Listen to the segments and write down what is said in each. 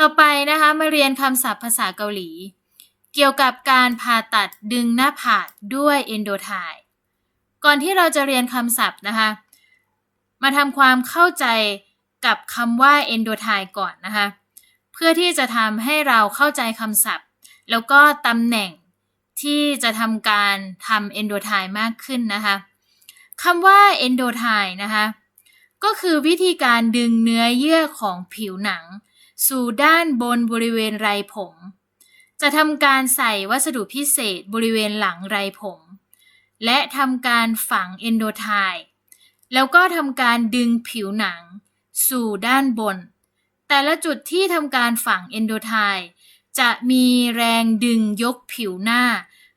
ต่อไปนะคะมาเรียนคำศัพท์ภาษาเกาหลี เกี่ยวกับการผ่าตัดดึงหน้าผากด้วยเอนโดไทก่อนที่เราจะเรียนคำศัพท์นะคะ มาทำความเข้าใจกับคำว่าเอนโดไทก่อนนะคะ เพื่อที่จะทำให้เราเข้าใจคำศัพท์ แล้วก็ตำแหน่งที่จะทำการทำเอนโดไทมากขึ้นนะคะคำว่าเอนโดไทนะคะก็คือวิธีการดึงเนื้อเยื่อของผิวหนัง สู่ด้านบนบริเวณไรผม จะทำการใส่วัสดุพิเศษบริเวณหลังไรผม และทำการฝังเอนโดไทแล้วก็ทำการดึงผิวหนัง สู่ด้านบน แต่ละจุดที่ทำการฝังเอนโดไทจะมีแรงดึงยกผิวหน้า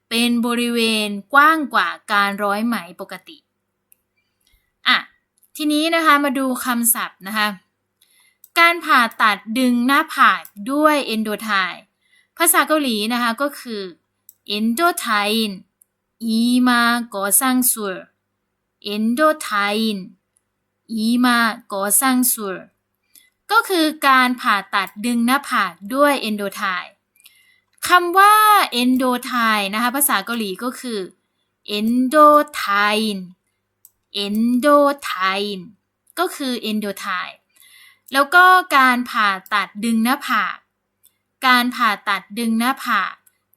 เป็นบริเวณกว้างกว่าการร้อยไหมปกติ อะ ทีนี้นะคะมาดูคำศัพท์นะคะ การผ่าตัดดึงหน้าผากด้วยเอนโดไทภาษาเกาหลีนะคะก็คือเอนโดไทน์อีมากอซังซูร์เอนโดไทน์อีมากอซังซูร์ก็คือการผ่าตัดดึงหน้าผากด้วยเอนโดไทคำว่าเอนโดไทนะคะภาษาเกาหลีก็คือเอนโดไทน์เอนโดไทน์ก็คือเอนโดไท แล้วก็การผ่าตัดดึงหน้าผาก การผ่าตัดดึงหน้าผาก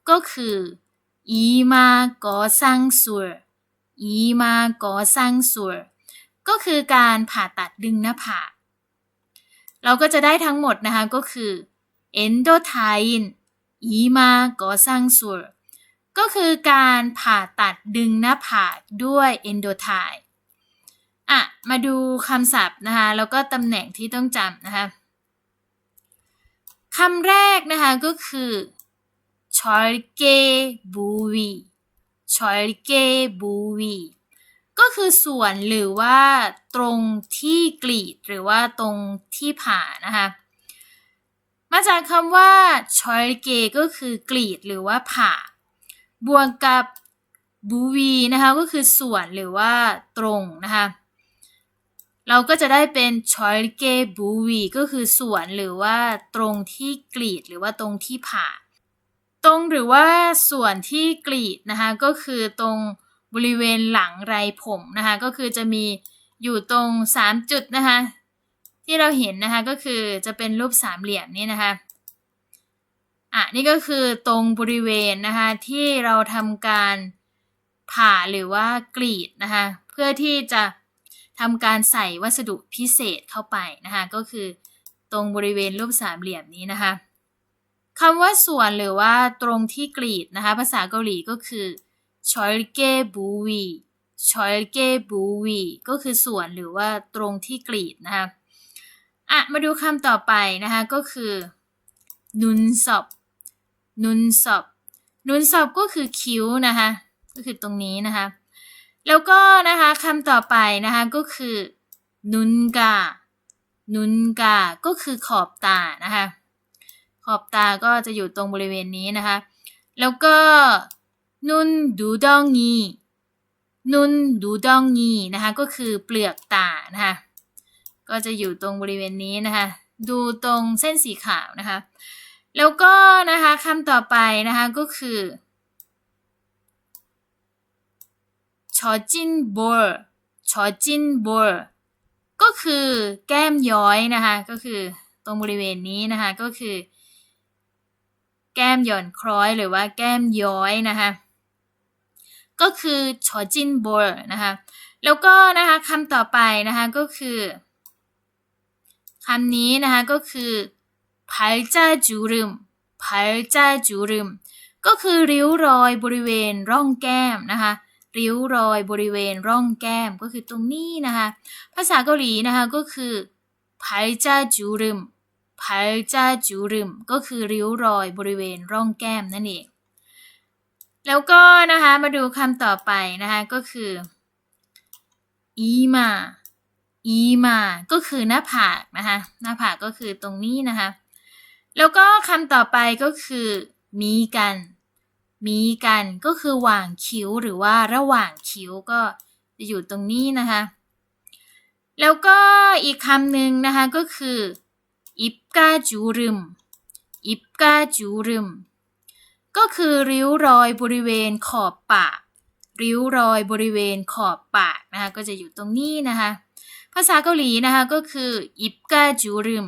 ก็คืออีมากอซังซูร์อีมากอซังซูร์ก็คือการผ่าตัดดึงหน้าผาก เราก็จะได้ทั้งหมดนะคะก็คือ endotyne อีมากอซังซูร์ก็คือการผ่าตัดดึงหน้าผากด้วย endotyne อะมาดูคำศัพท์นะคะ แล้วก็ตำแหน่งที่ต้องจำนะคะคำแรกนะคะก็คือชอยเกบูวีชอยเกบูวีก็คือส่วนหรือว่าตรงที่กรีดหรือว่าตรงที่ผ่านะคะ มาจากคำว่าชอยเกก็คือกรีดหรือว่าผ่า บวกกับบูวีนะคะก็คือส่วนหรือว่าตรงนะคะ เราก็จะได้เป็นชอยเกบูวีก็คือส่วนหรือว่าตรงที่กรีดหรือว่าตรงที่ผ่า ตรงหรือว่าส่วนที่กรีดนะคะก็คือตรงบริเวณหลังไรผมนะคะก็คือจะมีอยู่ตรง 3 จุดนะคะที่เราเห็นนะคะก็คือจะเป็นรูปสามเหลี่ยมนี่นะคะอะนี่ก็คือตรงบริเวณนะคะที่เราทำการผ่าหรือว่ากรีดนะคะเพื่อที่จะ ทำการใส่วัสดุพิเศษเข้าไปนะคะก็คือตรงบริเวณรูปสามเหลี่ยมนี้นะคะคำว่าส่วนหรือว่าตรงที่กรีดนะคะภาษาเกาหลีก็คือชอยเกบูวีชอยเกบูวีก็คือส่วนหรือว่าตรงที่กรีดนะคะอะมาดูคำต่อไปนะคะก็คือนุนสอบนุนสอบนุนสอบก็คือคิ้วนะคะก็คือตรงนี้นะคะ แล้วก็นะคะคำต่อไปนะคะก็คือนุนกานุนกาก็คือขอบตานะคะ ขอบตาก็จะอยู่ตรงบริเวณนี้นะคะ แล้วก็นุนดูดองงีนุนดูดองงีนะคะ ก็คือเปลือกตานะคะ ก็จะอยู่ตรงบริเวณนี้นะคะ ดูตรงเส้นสีขาวนะคะ แล้วก็นะคะคำต่อไปนะคะก็คือช อจินบอลชอจินบอลก็คือแก้มย้อยนะคะก็คือตรงบริเวณนี้นะคะก็คือ แก้มหย่อนคล้อยหรือว่าแก้มย้อยนะคะก็คือชอจินบอลนะคะแล้วก็นะคะคำต่อไปนะคะก็คือคำนี้นะคะก็คือ발자주름발자주름ก็คือริ้วรอยบริเวณร่องแก้มนะคะ ริ้วรอยบริเวณร่องแก้มก็คือตรงนี้นะคะ ภาษาเกาหลีนะคะก็คือไพจ้าจูรึมไพจ้าจูรึมก็คือริ้วรอยบริเวณร่องแก้มนั่นเอง แล้วก็นะคะมาดูคำต่อไปนะคะก็คืออีมาอีมาก็คือหน้าผากนะคะหน้าผากก็คือตรงนี้นะคะ แล้วก็คำต่อไปก็คือมีกัน มีกันก็คือหว่างคิ้วหรือว่าระหว่างคิ้วก็จะอยู่ตรงนี้นะคะ แล้วก็อีกคำหนึ่งนะคะก็คืออิบกาจูรึมอิบกาจูรึมก็คือริ้วรอยบริเวณขอบปาก ริ้วรอยบริเวณขอบปากนะคะก็จะอยู่ตรงนี้นะคะ ภาษาเกาหลีนะคะก็คืออิบกาจูรึม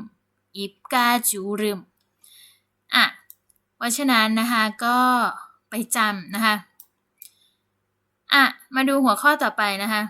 อิบกาจูรึมอะเพราะฉะนั้นนะคะก็ ไปจำนะคะ อะ มาดูหัวข้อต่อไปนะคะ